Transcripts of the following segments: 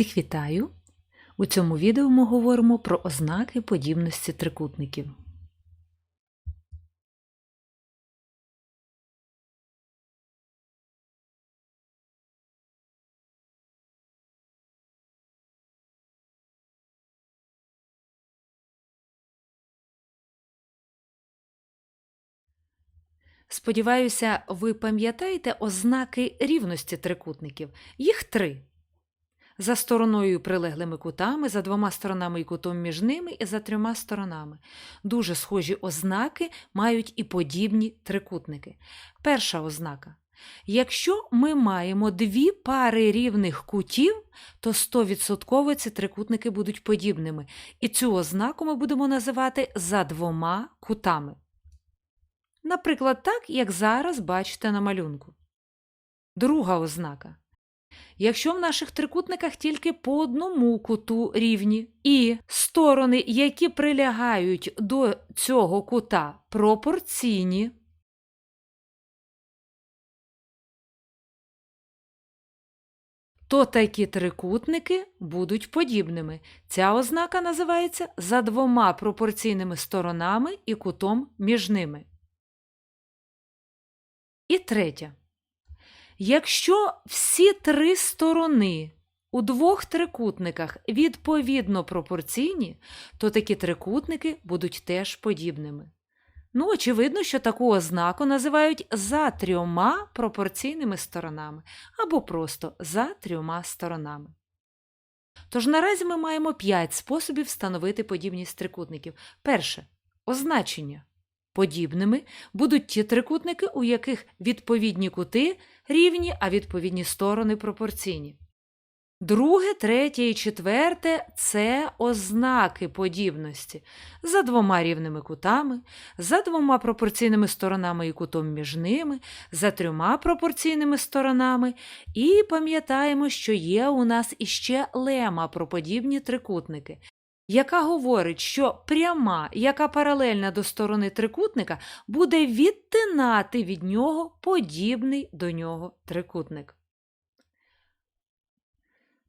Всіх вітаю! У цьому відео ми говоримо про ознаки подібності трикутників. Сподіваюся, ви пам'ятаєте ознаки рівності трикутників. Їх три. За стороною прилеглими кутами, за двома сторонами і кутом між ними, і за трьома сторонами. Дуже схожі ознаки мають і подібні трикутники. Перша ознака. Якщо ми маємо дві пари рівних кутів, то 100% ці трикутники будуть подібними. І цю ознаку ми будемо називати за двома кутами. Наприклад, так, як зараз бачите на малюнку. Друга ознака. Якщо в наших трикутниках тільки по одному куту рівні, і сторони, які прилягають до цього кута, пропорційні, то такі трикутники будуть подібними. Ця ознака називається за двома пропорційними сторонами і кутом між ними. І третя. Якщо всі три сторони у двох трикутниках відповідно пропорційні, то такі трикутники будуть теж подібними. Ну, очевидно, що таку ознаку називають за трьома пропорційними сторонами або просто за трьома сторонами. Тож наразі ми маємо п'ять способів встановити подібність трикутників. Перше означення. Подібними будуть ті трикутники, у яких відповідні кути рівні, а відповідні сторони пропорційні. Друге, третє і четверте це ознаки подібності. За двома рівними кутами, за двома пропорційними сторонами і кутом між ними, за трьома пропорційними сторонами, і пам'ятаємо, що є у нас іще лема про подібні трикутники, яка говорить, що пряма, яка паралельна до сторони трикутника, буде відтинати від нього подібний до нього трикутник.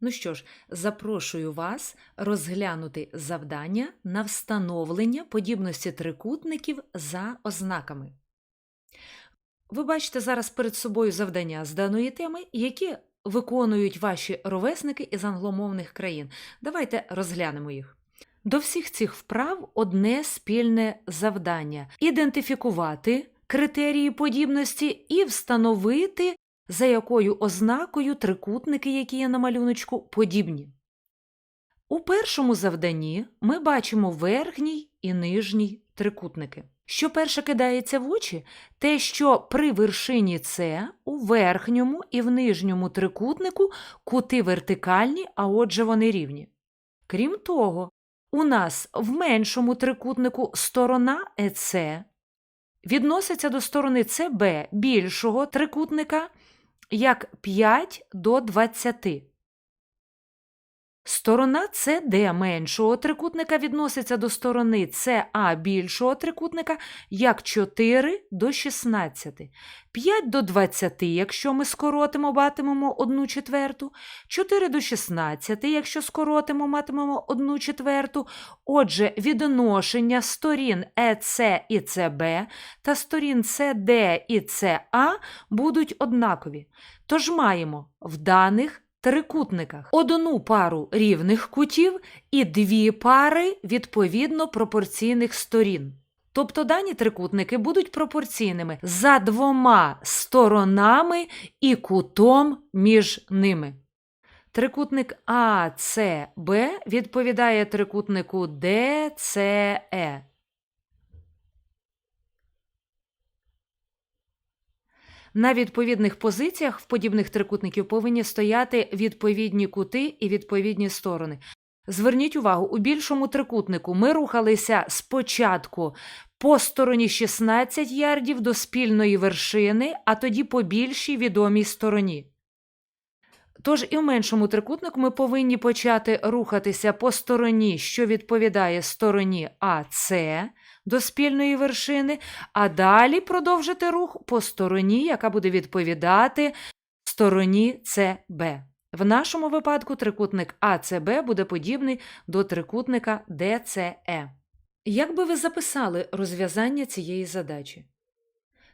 Ну що ж, запрошую вас розглянути завдання на встановлення подібності трикутників за ознаками. Ви бачите зараз перед собою завдання з даної теми, які виконують ваші ровесники із англомовних країн. Давайте розглянемо їх. До всіх цих вправ одне спільне завдання ідентифікувати критерії подібності і встановити, за якою ознакою трикутники, які є на малюночку, подібні. У першому завданні ми бачимо верхній і нижній трикутники. Що перше кидається в очі, те, що при вершині С у верхньому і в нижньому трикутнику кути вертикальні, а отже вони рівні. Крім того, у нас в меншому трикутнику сторона ЕЦ відноситься до сторони СБ більшого трикутника як 5 до 20. Сторона СД меншого трикутника відноситься до сторони СА більшого трикутника як 4 до 16. 5 до 20, якщо ми скоротимо, матимемо 1 четверту, 4 до 16, якщо скоротимо, матимемо 1 четверту. Отже, відношення сторін ЕЦ і СБ та сторін СД і СА будуть однакові. Тож маємо в даних трикутниках одну пару рівних кутів і дві пари відповідно пропорційних сторін. Тобто дані трикутники будуть пропорційними за двома сторонами і кутом між ними. Трикутник АЦБ відповідає трикутнику ДЦЕ. На відповідних позиціях в подібних трикутників повинні стояти відповідні кути і відповідні сторони. Зверніть увагу, у більшому трикутнику ми рухалися спочатку по стороні 16 ярдів до спільної вершини, а тоді по більшій відомій стороні. Тож і в меншому трикутнику ми повинні почати рухатися по стороні, що відповідає стороні АС до спільної вершини, а далі продовжити рух по стороні, яка буде відповідати стороні СБ. В нашому випадку трикутник АЦБ буде подібний до трикутника ДЦЕ. Як би ви записали розв'язання цієї задачі?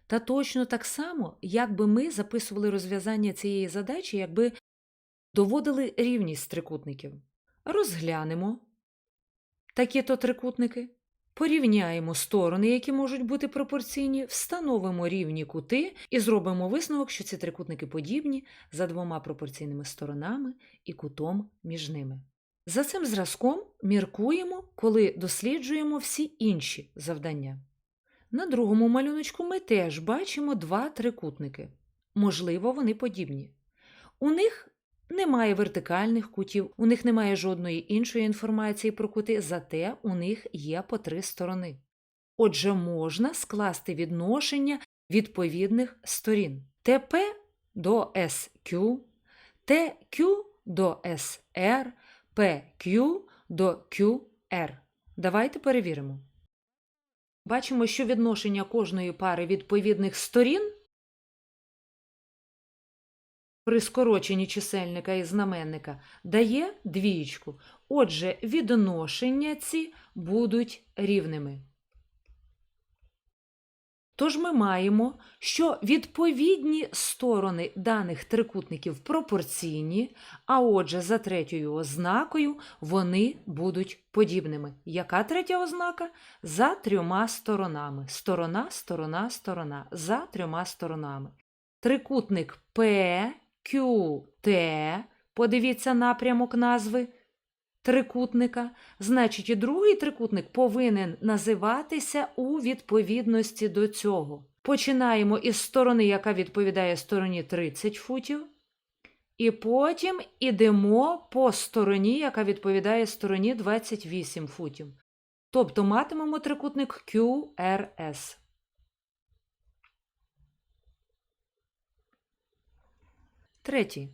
Та точно так само, як би ми записували розв'язання цієї задачі, якби доводили рівність трикутників. Розглянемо такі-то трикутники, порівняємо сторони, які можуть бути пропорційні, встановимо рівні кути і зробимо висновок, що ці трикутники подібні за двома пропорційними сторонами і кутом між ними. За цим зразком міркуємо, коли досліджуємо всі інші завдання. На другому малюночку ми теж бачимо два трикутники. Можливо, вони подібні. У них немає вертикальних кутів, у них немає жодної іншої інформації про кути, зате у них є по три сторони. Отже, можна скласти відношення відповідних сторін ТП до SQ, TQ до SR, PQ до QR. Давайте перевіримо. Бачимо, що відношення кожної пари відповідних сторін при скороченні чисельника і знаменника дає двієчку. Отже, відношення ці будуть рівними. Тож ми маємо, що відповідні сторони даних трикутників пропорційні, а отже, за третьою ознакою вони будуть подібними. Яка третя ознака? За трьома сторонами. Сторона, сторона, сторона. За трьома сторонами. Трикутник PQT, подивіться напрямок назви трикутника, значить і другий трикутник повинен називатися у відповідності до цього. Починаємо із сторони, яка відповідає стороні 30 футів, і потім ідемо по стороні, яка відповідає стороні 28 футів. Тобто матимемо трикутник QRS. Третій.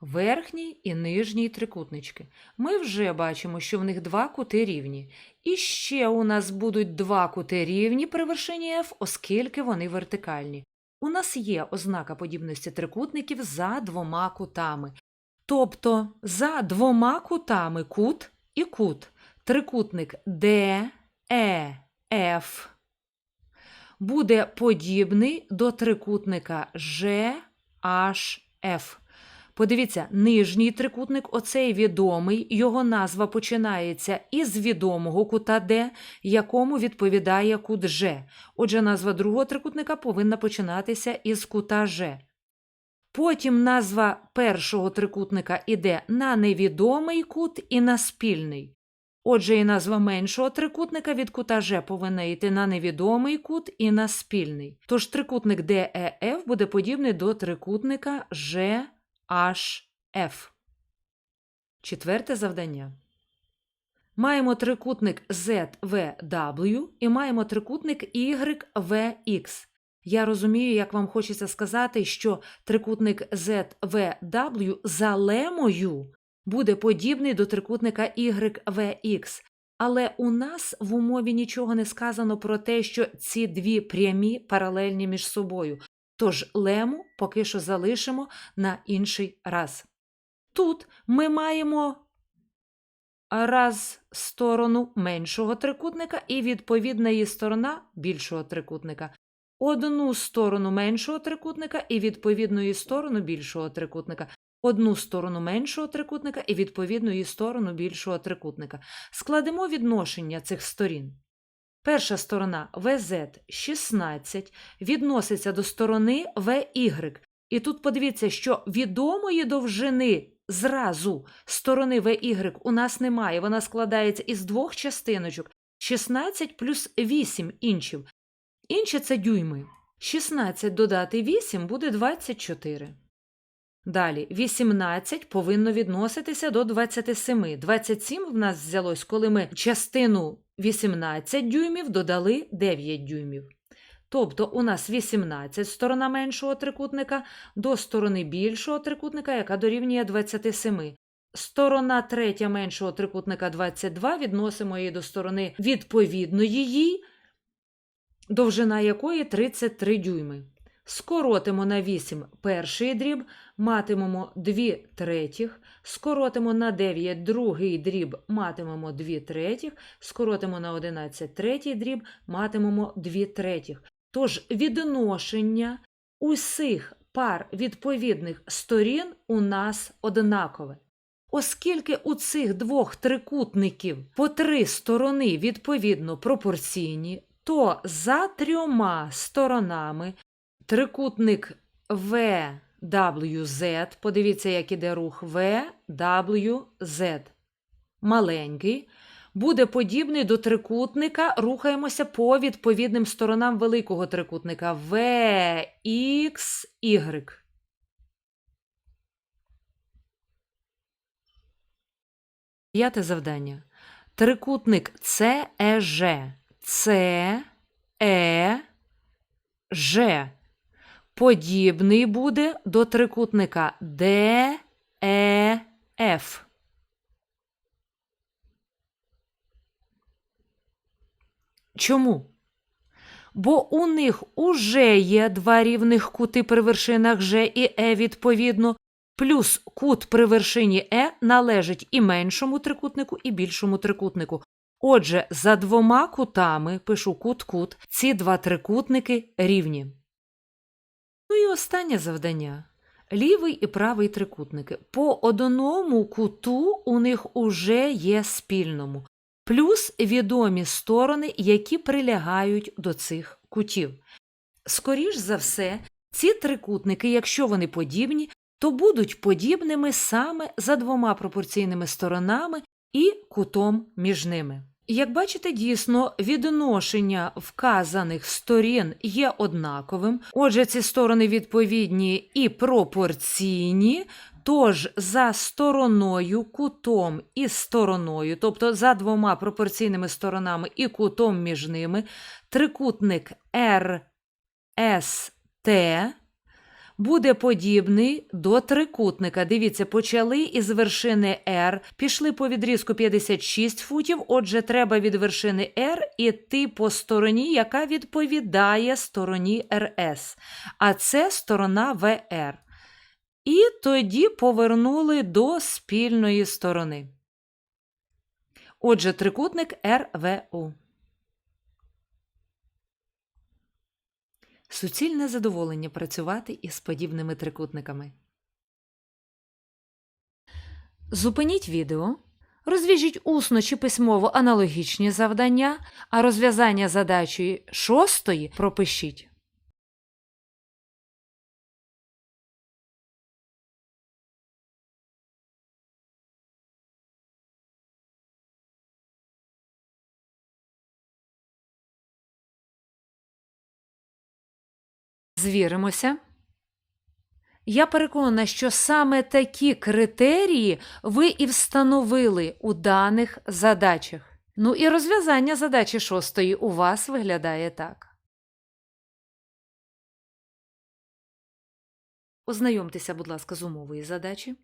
Верхній і нижній трикутнички. Ми вже бачимо, що в них два кути рівні. І ще у нас будуть два кути рівні при вершині F, оскільки вони вертикальні. У нас є ознака подібності трикутників за двома кутами. Тобто за двома кутами кут і кут. Трикутник DEF буде подібний до трикутника GHF. Подивіться, нижній трикутник, оцей відомий, його назва починається із відомого кута Д, якому відповідає кут Ж. Отже, назва другого трикутника повинна починатися із кута Ж. Потім назва першого трикутника іде на невідомий кут і на спільний. Отже, і назва меншого трикутника від кута Ж повинна йти на невідомий кут і на спільний. Тож трикутник ДЕФ буде подібний до трикутника Ж. HF. Четверте завдання. Маємо трикутник ZVW і маємо трикутник YVX. Я розумію, як вам хочеться сказати, що трикутник ZVW за лемою буде подібний до трикутника YVX. Але у нас в умові нічого не сказано про те, що ці дві прямі паралельні між собою. Тож лему поки що залишимо на інший раз. Тут ми маємо раз сторону меншого трикутника і відповідна її сторона більшого трикутника. Одну сторону меншого трикутника і відповідну її сторону більшого трикутника. Одну сторону меншого трикутника і відповідну її сторону більшого трикутника. Складемо відношення цих сторін. Перша сторона VZ 16 відноситься до сторони VY. І тут подивіться, що відомої довжини зразу сторони VY у нас немає. Вона складається із двох частиночок 16 плюс 8 інчів. Інші це дюйми. 16 додати 8 буде 24. Далі 18 повинно відноситися до 27. 27 в нас взялось, коли ми частину 18 дюймів додали 9 дюймів. Тобто у нас 18 сторона меншого трикутника до сторони більшого трикутника, яка дорівнює 27. Сторона третя меншого трикутника 22, відносимо її до сторони відповідної їй, довжина якої 33 дюйми. Скоротимо на 8 перший дріб, матимемо 2 третіх, скоротимо на 9 другий дріб, матимемо 2 третіх, скоротимо на 11 третій дріб, матимемо 2 третіх. Тож відношення усіх пар відповідних сторін у нас однакове. Оскільки у цих двох трикутників по три сторони відповідно пропорційні, то за трьома сторонами трикутник VWZ, подивіться, як іде рух VWZ, маленький, буде подібний до трикутника, рухаємося по відповідним сторонам великого трикутника VXY. П'яте завдання. Трикутник ЦЕЖ. Це Е Ж. Подібний буде до трикутника ДЕФ. Чому? Бо у них уже є два рівних кути при вершинах Ж і Е відповідно, плюс кут при вершині Е належить і меншому трикутнику, і більшому трикутнику. Отже, за двома кутами, пишу кут-кут, ці два трикутники рівні. Ну і останнє завдання. Лівий і правий трикутники. По одному куту у них уже є спільному, плюс відомі сторони, які прилягають до цих кутів. Скоріш за все, ці трикутники, якщо вони подібні, то будуть подібними саме за двома пропорційними сторонами і кутом між ними. Як бачите, дійсно, відношення вказаних сторін є однаковим, отже, ці сторони відповідні і пропорційні, тож за стороною, кутом і стороною, тобто за двома пропорційними сторонами і кутом між ними, трикутник RST буде подібний до трикутника. Дивіться, почали із вершини R, пішли по відрізку 56 футів, отже, треба від вершини R іти по стороні, яка відповідає стороні RS. А це сторона VR. І тоді повернули до спільної сторони. Отже, трикутник РВУ. Суцільне задоволення працювати із подібними трикутниками. Зупиніть відео. Розвіжіть усно чи письмово аналогічні завдання, а розв'язання задачі шостої пропишіть. Звіримося. Я переконана, що саме такі критерії ви і встановили у даних задачах. Ну і розв'язання задачі шостої у вас виглядає так. Ознайомтеся, будь ласка, з умовою задачі.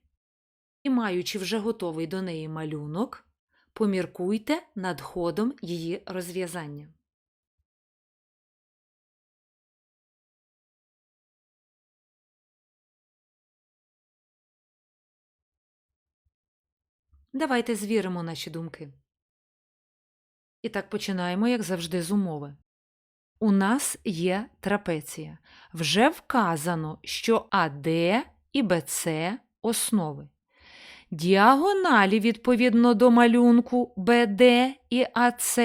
І, маючи вже готовий до неї малюнок, поміркуйте над ходом її розв'язання. Давайте звіримо наші думки. І так починаємо, як завжди, з умови. У нас є трапеція. Вже вказано, що АД і БЦ основи. Діагоналі відповідно до малюнку БД і АЦ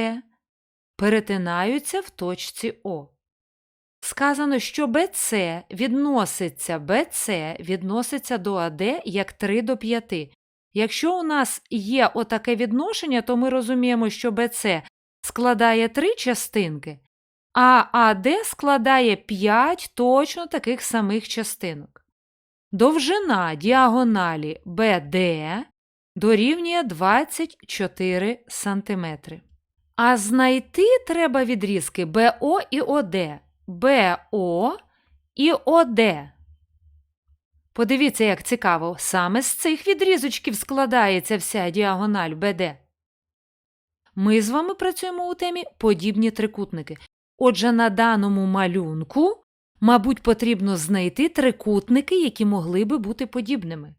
перетинаються в точці О. Сказано, що БЦ відноситься БЦ відноситься до АД як 3 до 5. Якщо у нас є отаке відношення, то ми розуміємо, що БЦ складає три частинки, а АД складає 5 точно таких самих частинок. Довжина діагоналі БД дорівнює 24 см. А знайти треба відрізки БО і ОД. БО і ОД. Подивіться, як цікаво, саме з цих відрізочків складається вся діагональ БД. Ми з вами працюємо у темі подібні трикутники. Отже, на даному малюнку Мабуть, потрібно знайти трикутники, які могли би бути подібними.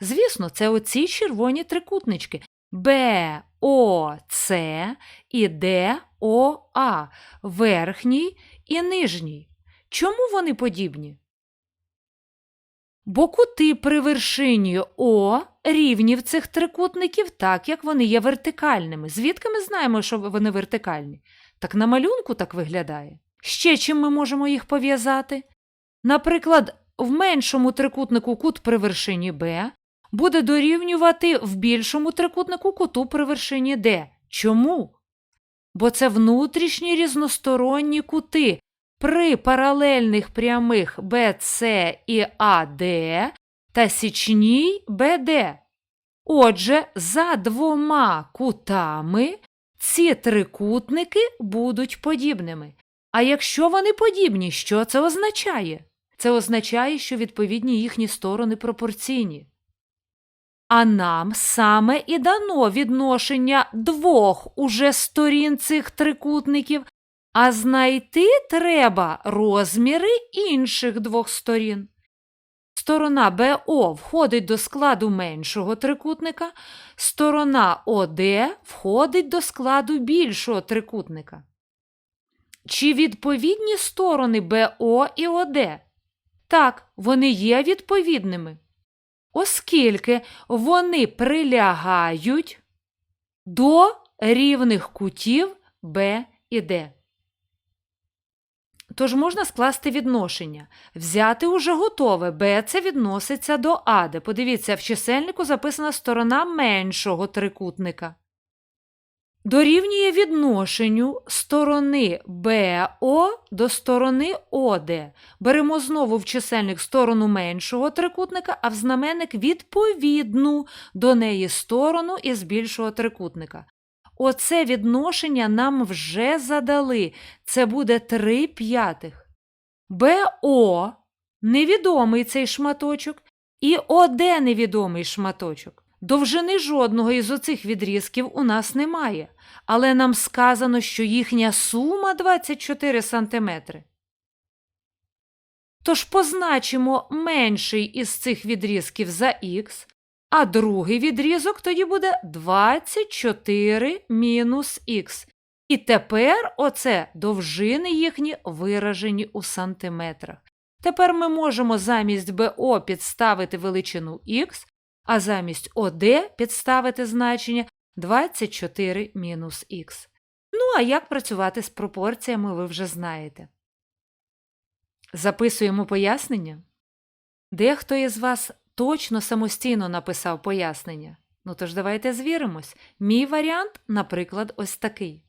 Звісно, це оці червоні трикутнички Б, О, С і Д, О, А, верхній і нижній. Чому вони подібні? Бо кути при вершині О рівні в цих трикутників, так як вони є вертикальними. Звідки ми знаємо, що вони вертикальні? Так на малюнку так виглядає. Ще чим ми можемо їх пов'язати? Наприклад, в меншому трикутнику кут при вершині Б буде дорівнювати в більшому трикутнику куту при вершині Д. Чому? Бо це внутрішні різносторонні кути при паралельних прямих BC і AD та січній BD. Отже, за двома кутами ці трикутники будуть подібними. А якщо вони подібні, що це означає? Це означає, що відповідні їхні сторони пропорційні. А нам саме і дано відношення двох уже сторін цих трикутників, а знайти треба розміри інших двох сторін. Сторона БО входить до складу меншого трикутника, сторона ОД входить до складу більшого трикутника. Чи відповідні сторони БО і ОД? Так, вони є відповідними, оскільки вони прилягають до рівних кутів Б і Д. Тож можна скласти відношення. Взяти уже готове, Б це відноситься до А, де, подивіться, в чисельнику записана сторона меншого трикутника. Дорівнює відношенню сторони БО до сторони ОД. Беремо знову в чисельник сторону меншого трикутника, а в знаменник відповідну до неї сторону із більшого трикутника. Оце відношення нам вже задали. Це буде 3 п'ятих. БО невідомий цей шматочок, і ОД невідомий шматочок. Довжини жодного із оцих відрізків у нас немає, але нам сказано, що їхня сума 24 см. Тож позначимо менший із цих відрізків за х, а другий відрізок тоді буде 24 мінус х. І тепер оце довжини їхні виражені у сантиметрах. Тепер ми можемо замість БО підставити величину х, а замість ОД підставити значення 24 мінус х. Ну, а як працювати з пропорціями, ви вже знаєте. Записуємо пояснення. Дехто із вас точно самостійно написав пояснення. Ну тож давайте звіримось. Мій варіант, наприклад, ось такий.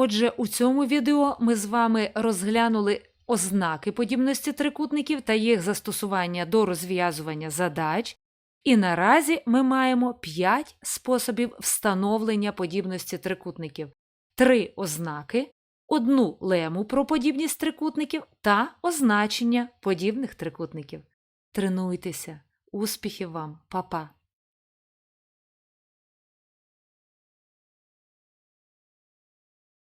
Отже, у цьому відео ми з вами розглянули ознаки подібності трикутників та їх застосування до розв'язування задач. І наразі ми маємо 5 способів встановлення подібності трикутників, три ознаки, одну лему про подібність трикутників та означення подібних трикутників. Тренуйтеся! Успіхів вам, Па-па!